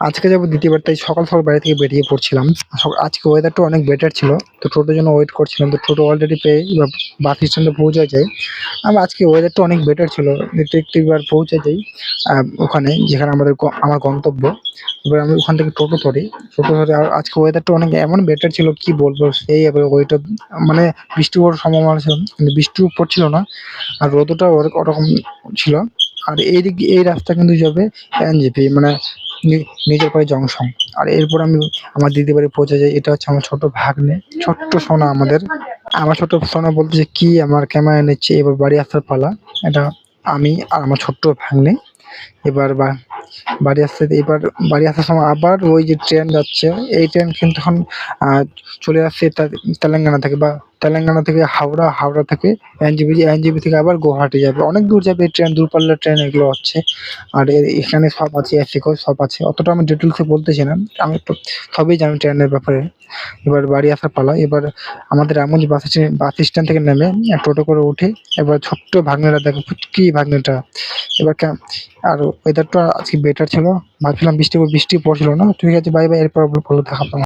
আজকে যাব দ্বিতীয়বার, তাই সকাল সকাল বাড়ি থেকে বেরিয়ে পড়ছিলাম। আজকে ওয়েদারটা অনেক বেটার ছিল, তো টোটোর জন্য ওয়েট করছিলাম, তো টোটো অলরেডি পেয়ে বাস স্ট্যান্ডে পৌঁছে যাই। আমি, আজকে ওয়েদারটা অনেক বেটার ছিল দেখতে দেখতে এবার পৌঁছে যাই ওখানে, যেখানে আমাদের আমার গন্তব্য। এবার আমি ওখান থেকে টোটো ধরি, টোটো ধরে আর আজকে ওয়েদারটা অনেক এমন বেটার ছিল, কি বলব, সেই এবার ওয়েটার মানে বৃষ্টি পড়ার সম্ভাবনা ছিল, কিন্তু বৃষ্টিও পড়ছিল না, আর রোদটা ওরকম ছিল। আর এইদিক, এই রাস্তা কিন্তু যাবে এনজেপি মানে নিজের পায়ে জংশন। আর এরপর আমি আমার দিদি বাড়ি পৌঁছে যাই। এটা হচ্ছে আমার ছোট ভাগ্নে, ছোট্ট সোনা আমাদের। আমার ছোট সোনা বলতে যে কি, আমার ক্যামেরা নিচ্ছে, এবার বাড়ি আসার পালা। এটা আমি আর আমার ছোট্ট ভাগ্নে। এবার বা বাড়ি আসতে এবার বাড়ি আসার সময় আবার ওই যে ট্রেন যাচ্ছে, এই ট্রেন কিন্তু এখন চলে আসছে তেলেঙ্গানা থেকে বা তেলেঙ্গানা থেকে হাওড়া হাওড়া থেকে এনজিবি এনজিবি থেকে আবার গুয়াহাটি যাবে। অনেক দূর যাবে এই ট্রেন দূরপাল্লার ট্রেন এগুলো হচ্ছে। আর এখানে সব আছে এফিকো সব আছে। অতটা আমি ডিটেলসে বলতেছি না। আমি একটু সবই জানি ট্রেনের ব্যাপারে। এবার বাড়ি আসার পালা। এবার আমাদের রামগঞ্জ বাস বাস স্ট্যান্ড থেকে নেমে টোটো করে উঠে এবার ছোট্ট ভাগ্নেটা দেখো কি ভাগ্নেটা। এবার আর ওয়েদারটা আজকে বেটার ছিল। ভাবছিলাম বৃষ্টি বৃষ্টি পড়ছিল না। ঠিক আছে বাই বাই এরপর ভালো দেখা